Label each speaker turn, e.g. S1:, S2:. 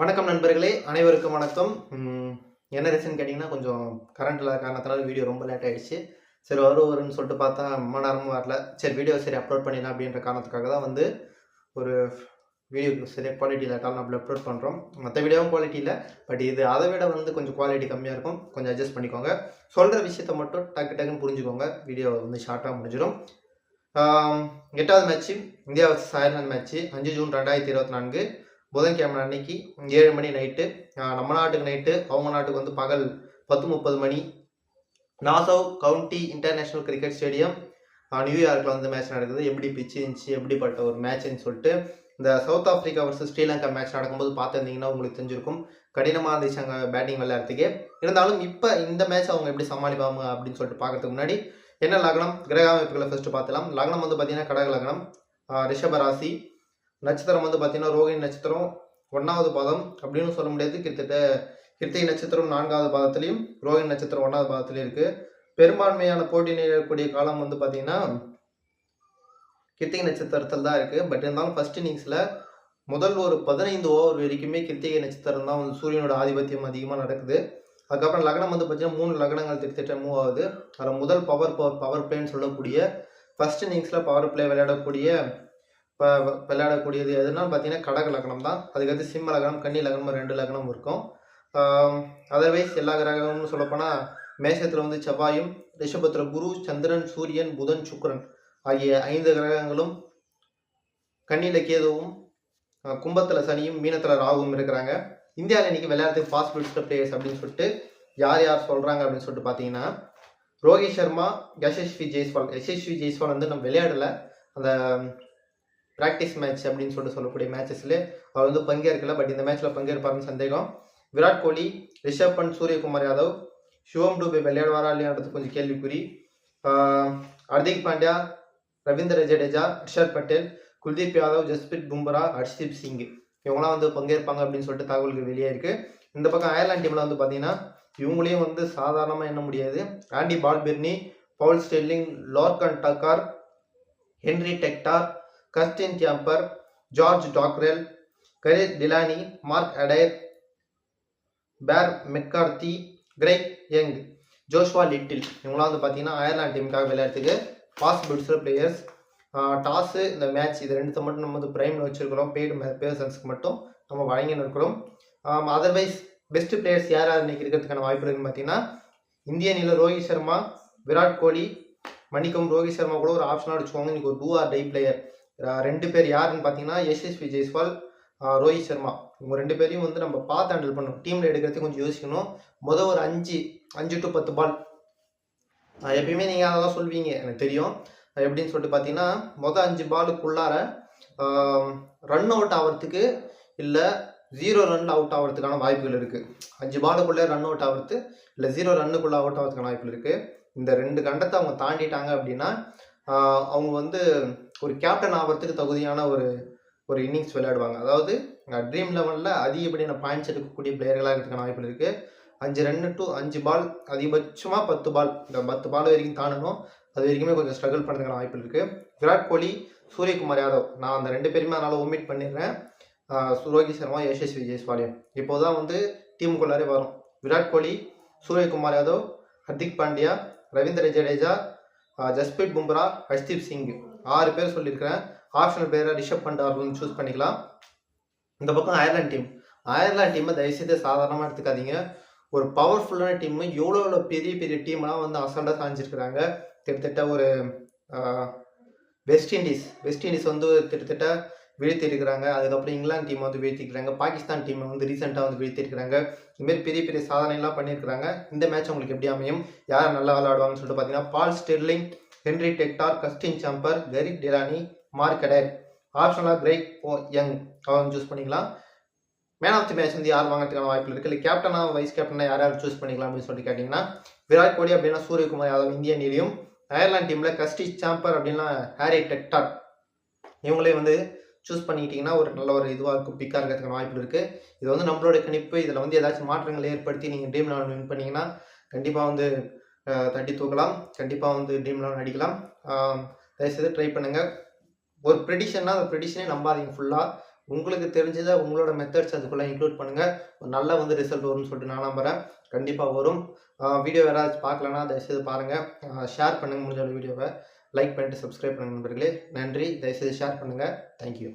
S1: வணக்கம் நண்பர்களே அனைவருக்கும் வணக்கம். என்ன ரீசன் கேட்டிங்கன்னா கொஞ்சம் கரண்ட் இல்லாத காரணத்தினால வீடியோ ரொம்ப லேட் ஆயிடுச்சு. சரி வரும் வரும்னு சொல்லிட்டு பார்த்தா ரொம்ப நேரமும் வரல. சரி வீடியோ சரி அப்லோட் பண்ணிடலாம் அப்படின்ற காரணத்துக்காக தான் வந்து ஒரு வீடியோ சரியாக குவாலிட்டி இல்லாட்டாலும் நம்ம அப்லோட் பண்ணுறோம் மற்ற வீடியோவும் குவாலிட்டி இல்லை பட் இது அதை விட வந்து கொஞ்சம் குவாலிட்டி கம்மியாக இருக்கும். கொஞ்சம் அட்ஜஸ்ட் பண்ணிக்கோங்க. சொல்கிற விஷயத்த மட்டும் டக்கு டக்குன்னு புரிஞ்சுக்கோங்க. வீடியோ வந்து ஷார்ட்டாக முடிஞ்சிடும். எட்டாவது match India versus Ireland match அஞ்சு ஜூன் ரெண்டாயிரத்தி இருபத்தி நான்கு. புதன்கிழமை அன்னைக்கு ஏழு மணி நைட்டு நம்ம நாட்டுக்கு நைட்டு அவங்க நாட்டுக்கு வந்து பகல் பத்து முப்பது மணி. Nassau County International Cricket Stadium நியூயார்க்கில் வந்து மேட்ச் நடக்குது. எப்படி பிச்சு இருந்துச்சு எப்படிப்பட்ட ஒரு மேட்ச்னு சொல்லிட்டு இந்த South Africa versus Sri Lanka match நடக்கும்போது பார்த்துருந்தீங்கன்னா உங்களுக்கு தெரிஞ்சிருக்கும். கடினமாக இருந்துச்சு அங்கே பேட்டிங் விளையாடுறதுக்கே. இருந்தாலும் இப்போ இந்த மேட்ச் அவங்க எப்படி சமாளிப்பாங்க அப்படின்னு சொல்லிட்டு பார்க்கறதுக்கு முன்னாடி என்ன லக்னம்? கிரக அமைப்புகளை ஃபஸ்ட்டு பார்த்துலாம் லக்னம் வந்து பார்த்தீங்கன்னா கடக லக்னம். ரிஷபராசி நட்சத்திரம் வந்து பார்த்தீங்கன்னா ரோகிணி நட்சத்திரம் ஒன்றாவது பாதம் அப்படின்னு சொல்ல முடியாது. கிட்டத்தட்ட கிருத்திகை நட்சத்திரம் நான்காவது பாதத்துலேயும் ரோகிணி நட்சத்திரம் ஒன்றாவது பாதத்துலேயும் இருக்குது பெரும்பான்மையான போட்டி நேரக்கூடிய காலம் வந்து பார்த்தீங்கன்னா கிருத்திகை நட்சத்திரத்தில் தான் இருக்குது பட் இருந்தாலும் ஃபர்ஸ்ட் இன்னிங்ஸில் முதல் ஒரு பதினைந்து ஓவர் வரைக்குமே கிருத்திகை நட்சத்திரம் தான் வந்து சூரியனோட ஆதிபத்தியம் அதிகமாக நடக்குது. அதுக்கப்புறம் லக்னம் வந்து பார்த்தீங்கன்னா மூணு லக்னங்கள் திட்டத்திட்ட மூவ் ஆகுது. அதில் முதல் பவர் பவர் பிளேன்னு சொல்லக்கூடிய ஃபர்ஸ்ட் இன்னிங்ஸில் பவர் பிளே விளையாடக்கூடிய இப்போ விளையாடக்கூடியது எதுனா பார்த்தீங்கன்னா கடக லக்னம் தான். அதுக்கடுத்து சிம்ம லக்னம் கன்னி லக்னம் ரெண்டு லக்னம் இருக்கும். அதர்வைஸ் எல்லா கிரகமும் சொல்லப்போனால் மேஷத்தில் வந்து செவ்வாயும் ரிஷபத்தில் குரு சந்திரன் சூரியன் புதன் சுக்ரன் ஆகிய ஐந்து கிரகங்களும் கன்னியில் கேதுவும் கும்பத்தில் சனியும் மீனத்தில் ராகுவும் இருக்கிறாங்க. இந்தியாவில் இன்னைக்கு விளையாட்டுக்கு பாசிபிலிட்டி பிளேயர்ஸ் அப்படின்னு சொல்லிட்டு யார் யார் சொல்கிறாங்க அப்படின்னு சொல்லிட்டு பார்த்தீங்கன்னா ரோஹித் சர்மா யசஸ்வி ஜெய்ஸ்வால் யசஸ்வி ஜெய்ஸ்வால் வந்து நம்ம விளையாடல. அந்த ப்ராக்டிஸ் மேட்ச் அப்படின்னு சொல்லிட்டு சொல்லக்கூடிய மேட்சஸில் அவர் வந்து பங்கேற்கல பட் இந்த மேட்ச்சில் பங்கேற்பாருன்னு சந்தேகம். விராட் கோலி ரிஷப் பண்ட் சூரியகுமார் யாதவ் சிவம் டூபே விளையாடுவாரா இல்லையான்றது கொஞ்சம் கேள்விக்குறி. ஹர்திக் பாண்டியா ரவீந்திர ஜடேஜா ரிஷப் பட்டேல் குல்தீப் யாதவ் ஜஸ்பிரித் பும்ரா ஹர்ஷ்தீப் சிங். இவங்களாம் வந்து பங்கேற்பாங்க அப்படின்னு சொல்லிட்டு தகவல்கள் வெளியே இருக்கு. இந்த பக்கம் அயர்லாந்து டீம்ல வந்து பார்த்தீங்கன்னா இவங்களையும் வந்து சாதாரணமாக எண்ண முடியாது. Andy Balbirnie Paul Stirling Lorcan Tucker Harry Tector Curtis Campher George Dockrell Gareth Delany Mark Adair Barry McCarthy Craig Young Joshua Little இவங்களாம் வந்து பார்த்தீங்கன்னா அயர்லாந்து டீமுக்காக ஃபாஸ்ட் பாசிபிள்ஸில் பிளேயர்ஸ் டாஸு இந்த மேட்ச் இது ரெண்டுத்தை மட்டும் நம்ம வந்து பிரைமில் வச்சுருக்கிறோம். பெய்டு பேர்சன்ஸ்க்கு மட்டும் நம்ம வழங்கின்னு இருக்கிறோம். அதர்வைஸ் பெஸ்ட் பிளேயர்ஸ் யார் யார் இன்றைக்கி இருக்கிறதுக்கான வாய்ப்பு இருக்குன்னு பார்த்தீங்கன்னா இந்திய அணியில் ரோஹித் சர்மா விராட் கோலி மன்னிக்கும் ரோஹித் சர்மா கூட ஒரு ஆப்ஷனாக வச்சுக்கோங்க. இன்றைக்கி ஒரு டூ ஆர் டை பிளேயர் ரெண்டு பேர் யாருன்னு பார்த்தீங்கன்னா யசஸ்வி ஜெய்ஸ்வால் ரோஹித் சர்மா. இவங்க ரெண்டு பேரையும் வந்து நம்ம பார்த்து ஹேண்டில் பண்ணணும். டீமில் எடுக்கிறதுக்கு கொஞ்சம் யோசிக்கணும். மொதல் ஒரு அஞ்சு அஞ்சு டு பத்து பால் எப்பயுமே நீங்கள் அதை தான் சொல்வீங்க எனக்கு தெரியும். அது எப்படின்னு சொல்லிட்டு பார்த்தீங்கன்னா மொதல் அஞ்சு பாலுக்குள்ளார ரன் அவுட் ஆகிறதுக்கு இல்லை ஜீரோ ரன் அவுட் ஆகிறதுக்கான வாய்ப்புகள் இருக்குது அஞ்சு பாலுக்குள்ளே ரன் அவுட் ஆகிறது இல்லை ஜீரோ ரன்னுக்குள்ளே அவுட் ஆகிறதுக்கான வாய்ப்புகள் இருக்குது இந்த ரெண்டு கண்டத்தை அவங்க தாண்டிட்டாங்க அப்படின்னா அவங்க வந்து ஒரு கேப்டன் ஆகிறதுக்கு தகுதியான ஒரு ஒரு இன்னிங்ஸ் விளையாடுவாங்க. அதாவது ட்ரீம் லெவலில் அதிகப்படியான பாயிண்ட்ஸ் எடுக்கக்கூடிய பிளேயர்களாக இருக்கிறதுக்கான வாய்ப்பு இருக்குது அஞ்சு ரன்னு டு அஞ்சு பால் அதிகபட்சமாக பத்து பால் இந்த பத்து பால் வரைக்கும் தாண்டணும். அது வரைக்குமே கொஞ்சம் ஸ்ட்ரகிள் பண்ணுறதுக்கான வாய்ப்பு இருக்குது விராட் கோலி சூரியகுமார் யாதவ் நான் அந்த ரெண்டு பேருமே அதனால் ஒமிட் பண்ணிடுறேன். ஆஹ் ரோஹித் சர்மா யசஸ்வி ஜெய்ஸ்வாலியம் இப்போ தான் வந்து டீமுக்குள்ளாரே வரும். விராட் கோலி சூரியகுமார் யாதவ் ஹர்திக் பாண்டியா ரவீந்திர ஜடேஜா ஜஸ்பிரீத் பும்ரா ஹர்ஷ்தீப் சிங் ஆறு பேர் சொல்லியிருக்கிறேன். ஆப்ஷனல் பிளேயராக ரிஷப் பண்ட் சூஸ் பண்ணிக்கலாம். இந்த பக்கம் அயர்லாந்து டீம் அயர்லாந்து டீமை தயவுசெய்து சாதாரணமாக எடுத்துக்காதீங்க. ஒரு பவர்ஃபுல்லான டீம் எவ்வளோ எவ்வளோ பெரிய பெரிய டீம்லாம் வந்து அசால்ட்டாக சாஞ்சிருக்கிறாங்க. கிட்டத்தட்ட ஒரு வெஸ்ட் இண்டீஸ் வெஸ்ட் இண்டீஸ் வந்து கிட்டத்தட்ட வீழ்த்திருக்கிறாங்க அதுக்கப்புறம் இங்கிலாந்து டீம் வந்து வீழ்த்திருக்கிறாங்க பாகிஸ்தான் டீமை வந்து ரீசெண்டாக வந்து வீழ்த்திருக்கிறாங்க இதுமாரி பெரிய பெரிய சாதனைலாம் பண்ணியிருக்கிறாங்க. இந்த மேட்ச் உங்களுக்கு எப்படி அமையும்? யார் நல்லா விளையாடுவாங்கன்னு சொல்லிட்டு பார்த்தீங்கன்னா Paul Stirling Henry Tector Curtis Campher Gareth Delany Mark Adair ஆப்ஷனலாக Craig ஓ யங். அவங்க சூஸ் பண்ணிக்கலாம். மேன் ஆஃப் தி மேட்ச் வந்து யார் வாங்குறதுக்கான வாய்ப்பு இருக்குது இல்லை கேப்டனா வைஸ் கேப்டனா யார் யார் சூஸ் பண்ணிக்கலாம் அப்படின்னு சொல்லிட்டு கேட்டிங்கன்னா விராட் கோலி அப்படின்னா சூரியகுமார் யாதவ் இந்திய அணியிலையும் அயர்லாந்து டீமில் கஸ்டி சாம்பர் அப்படின்னா ஹாரி டெக்டார். இவங்களே வந்து சூஸ் பண்ணிக்கிட்டிங்கன்னா ஒரு நல்ல ஒரு இதுவாக இருக்கும். பிக்காக இருக்கிறதுக்கு வாய்ப்பு இருக்குது இது வந்து நம்மளோட கணிப்பு. இதில் வந்து ஏதாச்சும் மாற்றங்கள் ஏற்படுத்தி நீங்கள் ட்ரீம் லெவன் வின் பண்ணிங்கன்னா கண்டிப்பாக வந்து தட்டி தூக்கலாம். கண்டிப்பாக வந்து ட்ரீம் லெவன் அடிக்கலாம். தயவுசெய்து ட்ரை பண்ணுங்கள் ஒரு ப்ரெடிஷன்னா அந்த ப்ரெடிஷனே நம்பாதீங்க ஃபுல்லாக உங்களுக்கு தெரிஞ்சதை உங்களோட மெத்தட்ஸ் அதுக்குள்ளே இன்க்ளூட் பண்ணுங்கள் ஒரு நல்ல வந்து ரிசல்ட் வரும்னு சொல்லிட்டு நான் நம்புகிறேன் கண்டிப்பாக வரும். வீடியோ யாராச்சும் பார்க்கலன்னா தயவுசெய்து பாருங்கள் ஷேர் பண்ணுங்கள் முடிஞ்ச வீடியோவை லைக் பண்ணிட்டு சப்ஸ்கிரைப் பண்ணுங்கள் நண்பர்களே. நன்றி. தயவுசெய்து ஷேர் பண்ணுங்கள் தேங்க்யூ